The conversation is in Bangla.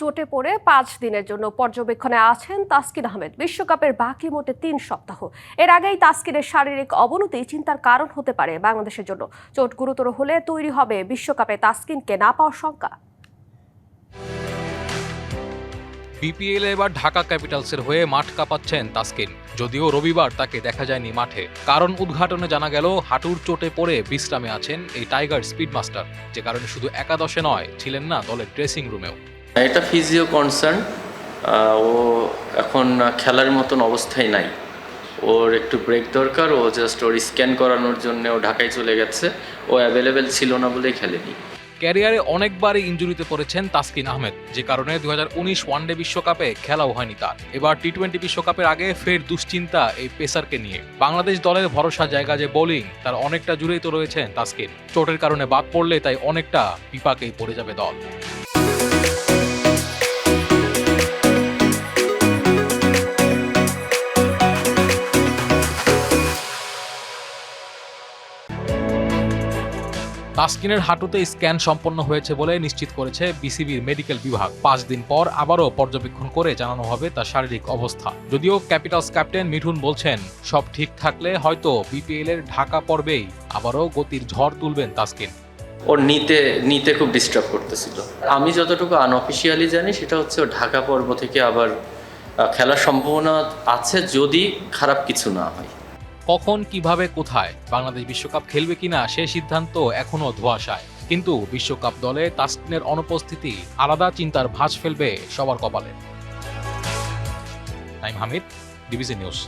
চোটে পড়ে পাঁচ দিনের জন্য পর্যবেক্ষণে আছেন তাসকিন আহমেদ। বিশ্বকাপের বাকি মোটে তিন সপ্তাহ। এর আগেই তাসকিনের শারীরিক অবনতি চিন্তার কারণ হতে পারে বাংলাদেশের জন্য। চোট গুরুতর হলে তৈরি হবে বিশ্বকাপে তাসকিনকে না পাওয়ার শঙ্কা। বিপিএল এবার ঢাকা ক্যাপিটালসের হয়ে মাঠ কাঁপাচ্ছেন তাসকিন। যদিও রবিবার তাকে দেখা যায়নি মাঠে। কারণ উদ্ঘাটনে জানা গেল, হাঁটুর চোটে পড়ে বিশ্রামে আছেন এই টাইগার স্পিড মাস্টার যে কারণে শুধু একাদশে নয়, ছিলেন না দলের ড্রেসিং রুমেও। এটা ফিজিও কনসার্ন ও এখন খেলার মতন অবস্থায় নাই। ওর একটু ব্রেক দরকার, ও জাস্ট ওর স্ক্যান করানোর জন্য ও ঢাকায় চলে গেছে। ও অ্যাভেলেবেল ছিল না বলেই খেলেনি। ক্যারিয়ারে অনেকবারই ইঞ্জুরিতে পড়েছেন তাসকিন আহমেদ, যে কারণে দু উনিশ ওয়ানডে বিশ্বকাপে খেলাও হয়নি তার। এবার টি টোয়েন্টি বিশ্বকাপের আগে ফের দুশ্চিন্তা এই পেসারকে নিয়ে। বাংলাদেশ দলের ভরসা জায়গা যে বোলিং তার অনেকটা জুড়েই তো রয়েছেন তাসকিন। চোটের কারণে বাদ পড়লে তাই অনেকটা বিপাকেই পড়ে যাবে দল। তাসকিনের হাঁটুতে স্ক্যান সম্পন্ন হয়েছে বলে নিশ্চিত করেছে বিসিবির মেডিকেল বিভাগ। পাঁচ দিন পর আবারও পর্যবেক্ষণ করে জানানো হবে তার শারীরিক অবস্থা। যদিও ক্যাপিটালস ক্যাপ্টেন মিঠুন বলছেন, সব ঠিক থাকলে হয়তো বিপিএল এর ঢাকা পর্বেই আবারও গতির ঝড় তুলবেন তাসকিন। ওর নিতে নিতে খুব ডিস্টার্ব করতেছিল। আমি যতটুকু আনঅফিসিয়ালি জানি, সেটা হচ্ছে ঢাকা পর্ব থেকে আবার খেলার সম্ভাবনা আছে যদি খারাপ কিছু না হয়। কখন, কীভাবে, কোথায়? বাংলাদেশ বিশ্বকাপ খেলবে কিনা সে সিদ্ধান্ত এখনও ধোয়াশায়। কিন্তু বিশ্বকাপ দলে তাসকিনের অনুপস্থিতি আলাদা চিন্তার ভাঁজ ফেলবে সবার কপালে। Naim Hamid DBC news.